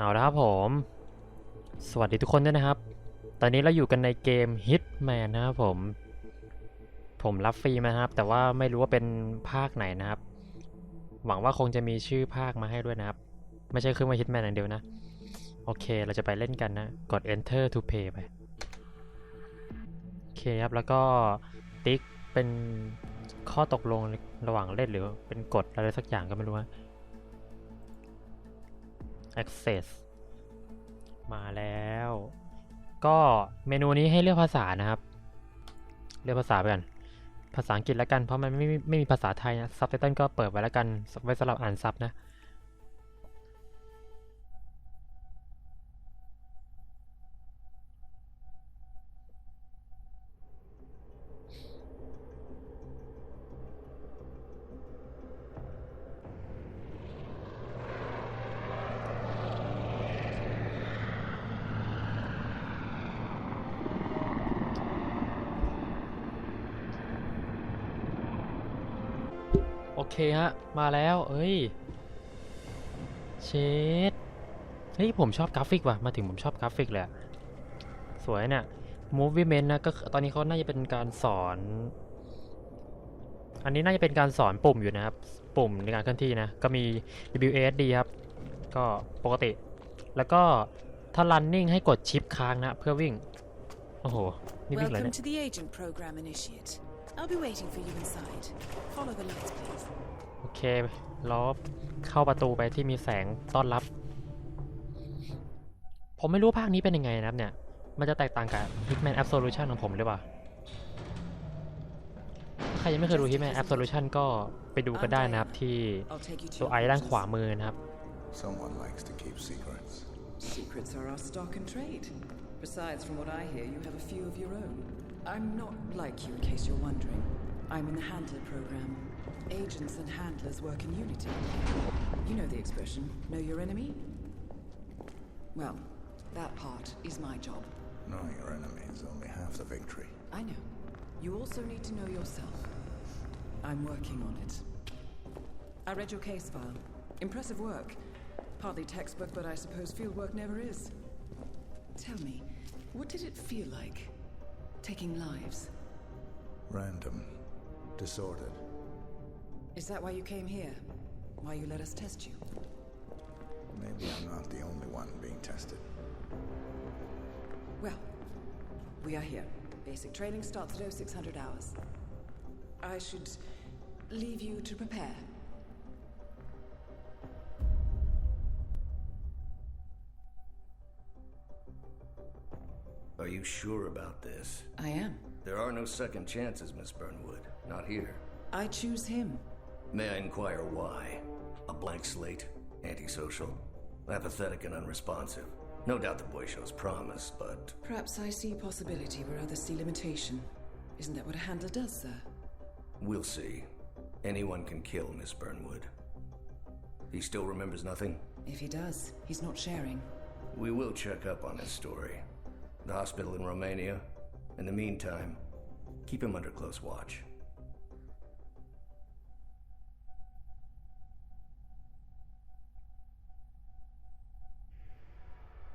เอาละครับผม สวัสดีทุกคนด้วยนะครับ ตอนนี้เราอยู่กันในเกม Hitman นะครับผม ผมรับฟรีมาครับ แต่ว่าไม่รู้ว่าเป็นภาคไหนนะครับ หวังว่าคงจะมีชื่อภาคมาให้ด้วยนะครับ ไม่ใช่ขึ้นว่า Hitman อย่างเดียวนะ โอเค เราจะไปเล่นกันนะ กด Enter to Play ไป โอเคครับ แล้วก็ติ๊กเป็นข้อตกลงระหว่างเล่นหรือเป็นกฎอะไรสักอย่างก็ไม่รู้ว่า access มาแล้ว ก็เมนูนี้ให้เลือกภาษานะครับ เลือกภาษาไปกันภาษาอังกฤษแล้วกันเพราะมันไม่ไม่ไม่มีภาษาไทยนะซับไตเติลก็เปิดไว้แล้วกันไว้สำหรับอ่านซับนะ เคฮะ มาแล้ว เอ้ย เชดเฮ้ย ผมชอบกราฟิกว่ะ มาถึงผมชอบกราฟิกเลยอะสวยเนี่ย movement นะ ก็ตอนนี้เขาน่าจะเป็นการสอน อันนี้น่าจะเป็นการสอนปุ่มอยู่นะครับ ปุ่มในการเคลื่อนที่นะ ก็มี WASD ครับ ก็ปกติ แล้วก็ถ้า running ให้กดชิปค้างนะ เพื่อวิ่ง โอ้โห นี่วิ่งเลย Welcome เนี่ย to the agent program, Initiate. I'll be waiting for you inside. Follow the lights, please. โอเคแล้วเข้าประตูไปที่มีแสงต้อนรับ ผมไม่รู้ภาคนี้เป็นยังไงนะครับเนี่ย มันจะแตกต่างกับ Hitman Absolution ของผมหรือเปล่า ใครยังไม่เคยดู Hitman Absolution ก็ไปดูกันได้นะครับที่ I'll take you to ตัว your ไอด้าน quarters. ขวามือนะครับ Someone likes to keep secrets. Secrets are our stock and trade. Besides, from what I hear, you have a few of your own. I'm not like you, in case you're wondering. I'm in the Handler program. Agents and handlers work in unity. You know the expression, know your enemy? Well, that part is my job. Knowing your enemy is only half the victory. I know. You also need to know yourself. I'm working on it. I read your case file. Impressive work. Partly textbook, but I suppose field work never is. Tell me, what did it feel like? Taking lives. Random. Disordered. Is that why you came here? Why you let us test you? Maybe I'm not the only one being tested. Well, we are here. Basic training starts at 0600 hours. I should leave you to prepare. Are you sure about this? I am. There are no second chances, Miss Burnwood. Not here. I choose him. May I inquire why? A blank slate? Antisocial? Apathetic and unresponsive? No doubt the boy shows promise, but Perhaps I see possibility where others see limitation. Isn't that what a handler does, sir? we'll see. Anyone can kill Miss Burnwood. He still remembers nothing? If he does, he's not sharing. We will check up on his story. The hospital in Romania. In the meantime, keep him under close watch.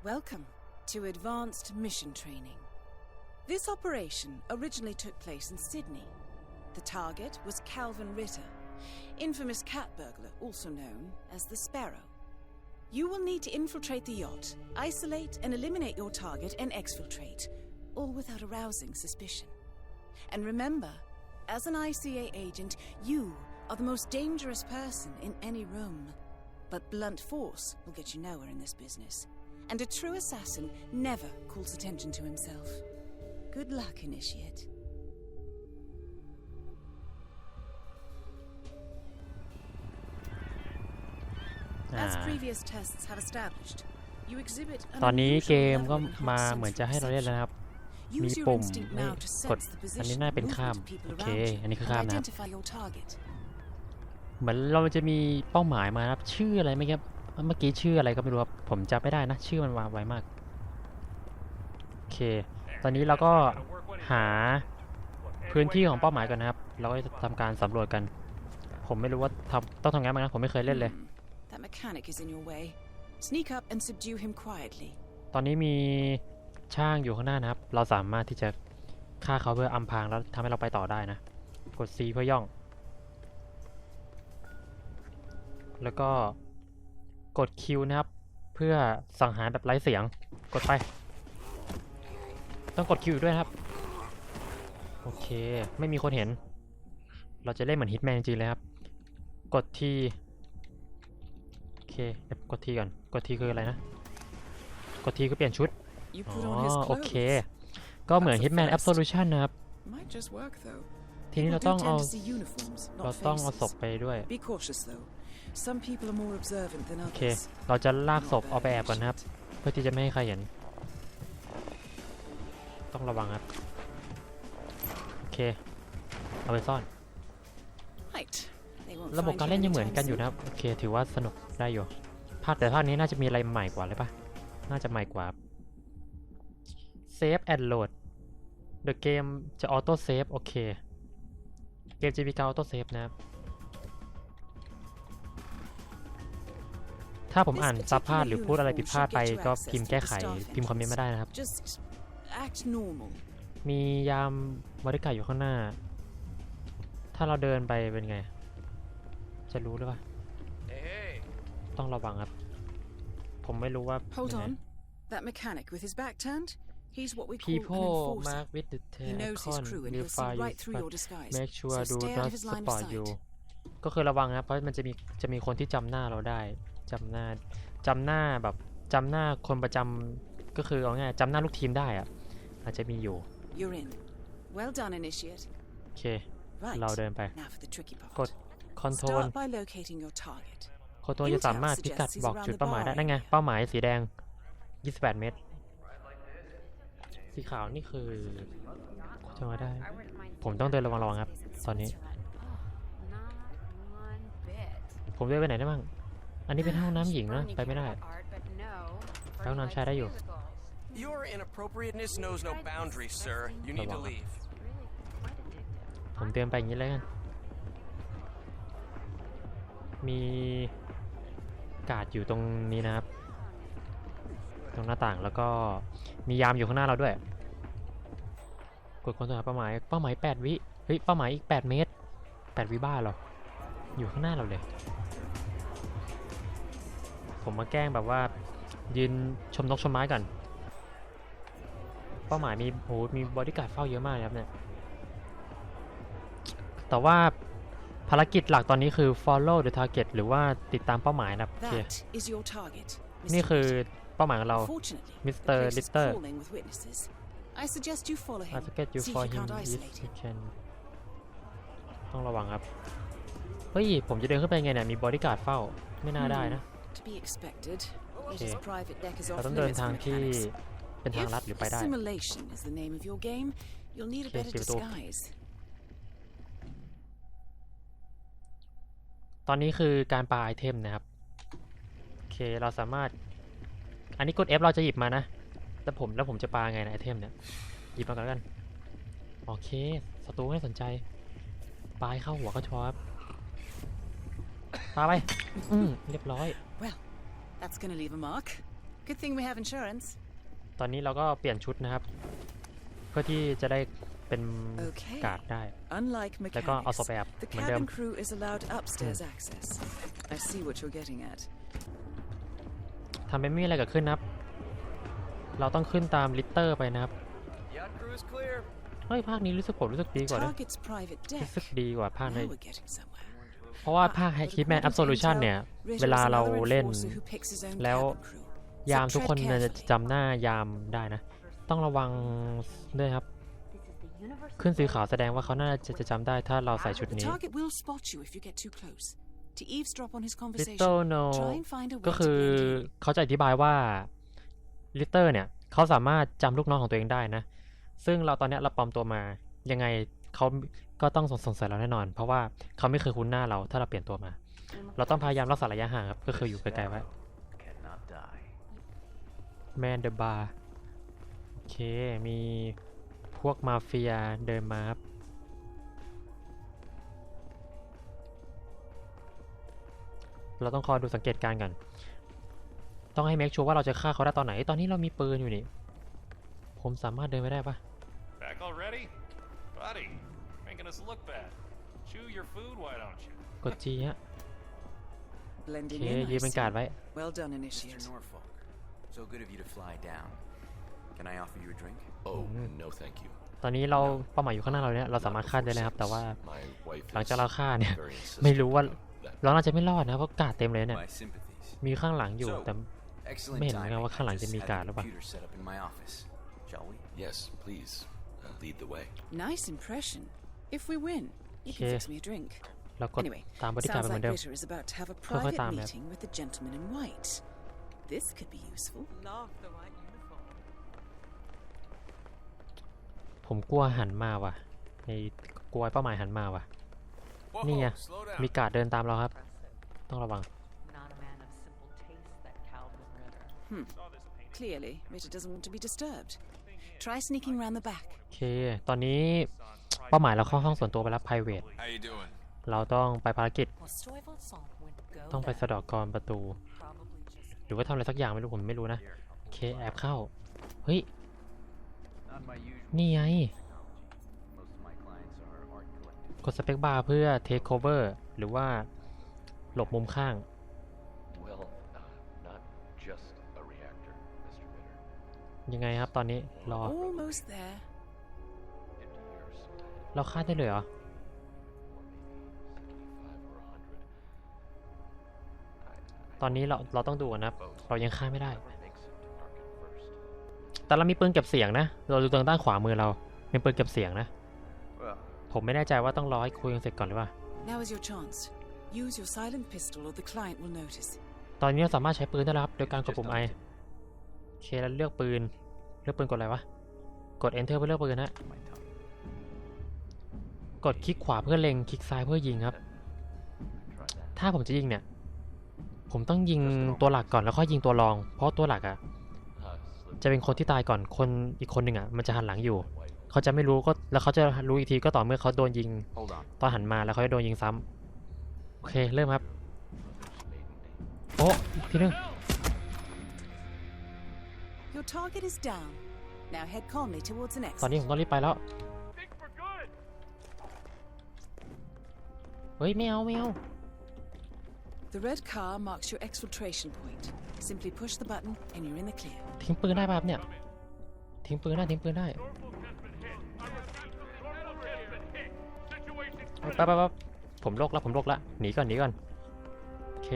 Welcome to Advanced Mission Training. This operation originally took place in Sydney. The target was Calvin Ritter, infamous cat burglar, also known as the Sparrow. You will need to infiltrate the yacht, isolate and eliminate your target, and exfiltrate, all without arousing suspicion. And remember, as an ICA agent, you are the most dangerous person in any room. But blunt force will get you nowhere in this business. And a true assassin never calls attention to himself. Good luck, Initiate. ตอนนี้ unusual เกม level ก็ of enhanced มาเหมือนจะให้เราเล่นแล้วนะครับ มี Use your ปุ่ม instinct ให้ now to กด sense the อันนี้ position น่า and เป็นข้าม movement of people โอเค around you อันนี้คือ and ข้ามนะครับ identify your target. เหมือนเราจะมีเป้าหมายมานะครับ ชื่ออะไรไหมครับ เมื่อกี้ชื่ออะไรก็ไม่รู้ครับ ผมจำไม่ได้นะ ชื่อมันวางไวมาก โอเค ตอนนี้เราก็หาพื้นที่ของเป้าหมายก่อนนะครับ เราก็จะทำการสำรวจกัน ผมไม่รู้ว่าทำต้องทำงานบ้างนะ ผมไม่เคยเล่นเลย Hmm. That mechanic is in your way. Sneak up and subdue him quietly. ตอนนี้มีช่างอยู่ข้างหน้านะครับ เราสามารถที่จะฆ่าเขาเพื่ออำพรางแล้วทำให้เราไปต่อได้นะ กด C เพื่อย่อง แล้วก็กด Q นะครับ เพื่อสังหารแบบไร้เสียง กดไป ต้องกด Q อีกด้วยนะครับ โอเค ไม่มีคนเห็น เราจะเล่นเหมือนฮิตแมนจริงเลยครับ กดที เคเดี๋ยวกดทีก่อน กดทีคืออะไรนะ กดทีคือเปลี่ยนชุด You อ๋ put อ on his โอ clothes. เค ก็เหมือน That's a Hitman first. Absolution นะครับ Might just work though. ทีนี้เรา People ต้อง do เอา tend to see uniforms, เรา not ต้องเอาศพ faces. ไปด้วย Be cautious though. Some people are more observant than โอเค others. เราจะลากศพเอาไปแอบก่อนนะครับ เพื่อที่จะไม่ให้ใครเห็น ต้องระวังครับ โอเค เอาไปซ่อน Right. They won't ระบบ find การ you เล่นยังเหมือน anytime กันอยู่ soon. นะครับ โอเค ถือว่าสนุก ได้อยู่ภาคแต่ภาคนี้น่าจะมีอะไรใหม่กว่าเลยปะน่าจะใหม่กว่า Save and Load The game จะ Auto Save โอเค เกมจะมีการ Auto Save นะครับ ถ้าผมอ่านซับพลาดหรือพูดอะไรผิดพลาดไปก็พิมพ์แก้ไข พิมพ์คอมเมนต์มาได้นะครับ Just act normal. มียามบริการอยู่ข้างหน้า ถ้าเราเดินไปเป็นไง จะรู้หรือเปล่า ต้องระวังครับ ผมไม่รู้ว่า Hold ยังไง on. That mechanic with his back turned? He's what we call an people enforcer. mark with the He knows his con crew and will he'll see fire right through you your disguise. make sure so do stay out not of his line of spot sight. you ก็คือระวังนะครับเพราะมันจะมีจะมีคนที่จำหน้าเราได้จำหน้าจำหน้าแบบจำหน้าคนประจำก็คือเอาง่ายจำหน้าลูกทีมได้อะอาจจะมีอยู่ You're in. Well done, initiate. โอเค Right. เราเดินไป Now for the tricky part. กด control Start by locating your target. โคโตจะสามารถพิกัดบอกจุดเป้าหมายได้นั่นไง เป้าหมายสีแดง 28 เมตร สีขาวนี่คือจะมาได้ ผมต้องเดินระวังระวังครับ ตอนนี้ ผมเดินไปไหนได้บ้าง อันนี้เป็นห้องน้ำหญิงนะ ไปไม่ได้ไปห้องน้ำชายได้อยู่ Your inappropriateness knows no boundaries, sir. You need to Come on. leave. ผมเดินไปอย่างนี้แล้วกันมี กาดอยู่ตรงนี้นะครับ ตรงหน้าต่างแล้วก็มียามอยู่ข้างหน้าเราด้วย กดค้นหาเป้าหมายเป้าหมาย8วิเฮ้ยเป้าหมายอีก 8 เมตร 8 วิบ้าเหรออยู่ข้างหน้าเราเลย ผมมาแกล้งแบบว่ายืนชมนกชมไม้ก่อนเป้าหมายมีโหมีบอดี้การ์ดเฝ้าเยอะมากครับเนี่ยแต่ว่า ภารกิจหลักตอนนี้คือ follow the target หรือว่าติดตามเป้าหมายนะครับโอเค That is your target. นี่ Mr. คือ Ritter. เป้าหมายของเรา Fortunately, Mr. the place is Ritter. crawling with witnesses. I suggest you follow him. I get you See for if you him can't if isolate you him. can ต้องระวังครับ เฮ้ย ผมจะเดินขึ้นไปไงเนี่ย มีบอดี้การ์ดเฝ้า ไม่น่าได้นะ To be expected. Okay. His private deck is เรา off ต้อง limits เดิน for ทางที่ mechanics. เป็นทางลัดหรือ If ไปได้ assimilation is the name of your game, you'll need a Okay, better see what the- disguise. ตอนนี้คือการปาไอเทมนะครับ โอเคเราสามารถ อันนี้กด F เราจะหยิบมานะแต่ผมแล้วผมจะปาไงนะไอเทมเนี่ย หยิบมาก่อนแล้วกัน โอเคศัตรูไม่สนใจ ปาให้เข้าหัวก็ชอบปาไป อืมเรียบร้อย Well, that's going to leave a mark. Good thing we have insurance. ตอนนี้เราก็เปลี่ยนชุดนะครับ เพื่อที่จะได้ เป็น Okay. การ์ดได้ Unlike แล้วก็เอาศพ mechanics, ไปแอบ the เหมือนเดิม cabin crew is allowed upstairs access. I see what you're getting at. ทำเป็นไม่มีอะไรเกิดขึ้นนะครับ เราต้องขึ้นตามลิตเตอร์ไปนะครับ Yacht crew is clear. เฮ้ยภาคนี้รู้สึกผมรู้สึกดีกว่านะ Target's private รู้ deck. สึกดีกว่าภาคใน Now we're getting somewhere. เพราะว่าภาค Ah, but Hitman according to Absolution intel, เนี่ย Ritter เวลา is เรา another เล่น enforcer who picks his own แล้ว cabin crew. ยาม So ทุกคน tread เนี่ยจะ carefully. จำหน้ายามได้นะ ต้องระวังด้วยครับ ขึ้นสีขาวแสดงว่าเขาน่าจะจะจำได้ถ้าเราใส่ชุด The นี้ target will spot you if you get too close. To eavesdrop on his conversation, Little no try and find a way ก็ to คือ blend in. เขาจะอธิบายว่าลิตเตอร์เนี่ยเขาสามารถจำลูกน้องของตัวเองได้นะ ซึ่งเราตอนเนี้ยเราปลอมตัวมา ยังไงเขาก็ต้องสงสัยเราแน่นอน เพราะว่าเขาไม่เคยคุ้นหน้าเราถ้าเราเปลี่ยนตัวมา เราต้องพยายามรักษาระยะห่างครับ ก็คืออยู่ไกลๆไว้ Cannot die. Man the bar โอเคมีพ วกมาเฟียเดินมาครับเราต้องคอยดูสังเกตการณ์ก่อนต้องให้เมคชัวร์ว่าเราจะฆ่าเขาได้ตอนไหน ตอนนี้เรามีปืนอยู่นี่ ผมสามารถเดินไปได้ปะ Back already? Buddy, making us look bad. Chew your food, why don't you? กด G ฮะโอ Blending เค in, I ยืนเป็นการ์ด see. ไว้ Well done, Mr. Initiate. Norfolk, so good of you to fly down. Can I offer you a drink? Oh, no, thank you. ตอนนี้เราเป้าหมายอยู่ข้างหน้าเราเนี่ยเราสามารถฆ่าได้เลยครับ แต่ว่า My wife หลัง is จากเราฆ่าเนี่ย very insistent ไม่รู้ว่า that เราน่าจะไม่รอดนะเพราะกาดเต็มเลยเนี่ย My sympathies. มีข้างหลังอยู่แต่ Excellent ไม่เห็นเหมือนกัน timing. ว่าข้างหลัง I จะ just มี had การ์ด the หรือเปล่า computer set up in my office. Shall we? Yes, please. Uh, lead the way. Nice impression. If we win, you can Okay. fix me a drink. เรากด Anyway, ตามบริการ sounds ไปเหมือ like นเดิม Ritter is about to have a ค่อยๆ private ตามครับ meeting with the gentleman in white. This could be useful. Love the white ผมกลัวหันมาว่ะในกลัวเป้าหมายหันมาว่ะ นี่ไง slow down. มีการ์ดเดินตามเราครับ Impressive. ต้องระวัง Not a man of simple taste, that Calvin Ritter. Clearly, Ritter doesn't want to be disturbed. Try sneaking round the back. โอเค ตอนนี้เป้าหมายเราเข้าห้องส่วนตัวไปแล้ว private How you doing? เราต้องไปภารกิจ Well, Stuyvesant went go ต้องไป there. สะเดอกกรประตู Probably just หรือว่าทำอะไรสักอย่างไม่รู้ผมไม่รู้นะ โอเค แอบเข้า เฮ้ย Not my usual นี่ไง technology. Most of my clients are art collectors. กดสเปคบาร์เพื่อ take cover หรือว่าหลบมุมข้าง Well, uh, not just a reactor, Mr. Ritter. ยังไงครับตอนนี้ รอ Almost there. 50 years sometimes, เราฆ่าได้เลยเหรอ or maybe 75 or 100. I, ตอนนี้เราเราต้องดูก่อนนะครับ เรายังฆ่าไม่ได้ แต่เรามีปืนเก็บเสียงนะ เราดูตรงด้านขวามือเราเป็นปืนเก็บเสียงนะ Well, ผมไม่แน่ใจว่าต้องรอให้คุยกันเสร็จก่อนหรือเปล่า Now is your chance. Use your silent pistol or the client will notice. ตอนนี้เราสามารถใช้ปืนได้แล้วครับ โดยการกดปุ่ม I โอเคแล้วเลือกปืน เลือกปืนกดอะไรวะ กด Enter เพื่อเลือกปืนนะ my tongue. กดคลิกขวาเพื่อเล็ง คลิกซ้ายเพื่อยิงครับ Try that. ถ้าผมจะยิงเนี่ย ผมต้องยิงตัวหลักก่อนแล้วค่อยยิงตัวรอง เพราะตัวหลักอะ Uh, slip จะเป็นคนที่ตายก่อนคนอีกคนหนึ่งอะมันจะหันหลังอยู่ my wife เขาจะไม่รู้ก็แล้วเขาจะรู้อีกทีก็ต่อเมื่อเขาโดนยิง Hold on. ตอนหันมาแล้วเขาจะโดนยิงซ้ำโอเคเริ่มครับ maiden name. โอ้อีกทีนึง Your target is down. Now head calmly towards the ตอน next. นี้ผมต้องรีบไปแล้ว เฮ้ยไม่เอาไม่เอา The red car marks your exfiltration point. Simply push the button and you're in the clear. ทิ้งปืนได้ป่ะครับเนี่ย ทิ้งปืนได้ทิ้งปืนได้ ไปไปไปผมโลกแล้วผมโลกแล้วหนีก่อนหนีก่อน โอเค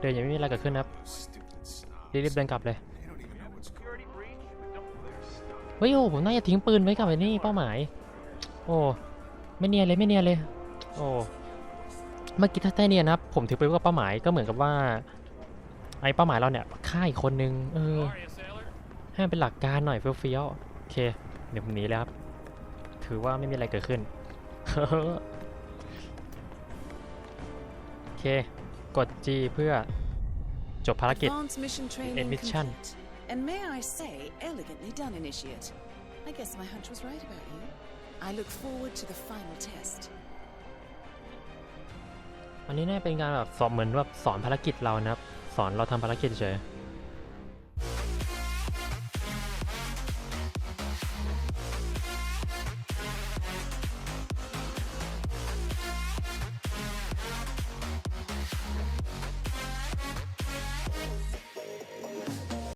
เดินอยังไม่มีอะไรเกิดขึ้นนะครับ Stupid snob. รีบๆเดินกลับเลย They don't even know what's going on. เฮ้ยโอ้ผมน่าจะทิ้งปืนไว้กับไอ้นี่เป้าหมาย โอ้ไม่เนียนเลยไม่เนียนเลย โอ้ เมื่อกี้ถ้าได้เนียนนะครับผมถือปืนไว้กับเป้าหมายก็เหมือนกับว่า ไอ้เป้าหมายเราเนี่ยฆ่าอีกคนนึงเออ Are you, sailor? ให้มันเป็นหลักการหน่อยเฟี้ยวๆโอเค เดี๋ยวผมหนีแล้วครับ ถือว่าไม่มีอะไรเกิดขึ้นโอเค กด G เพื่อจบภารกิจ Advanced mission training Admission. complete. And may I say, elegantly done, Initiate. I guess my hunch was right about you. I look forward to the final test. อันนี้น่าเป็นการแบบสอนเหมือนแบบสอนภารกิจเรานะครับ สอนเราทำภารกิจเฉย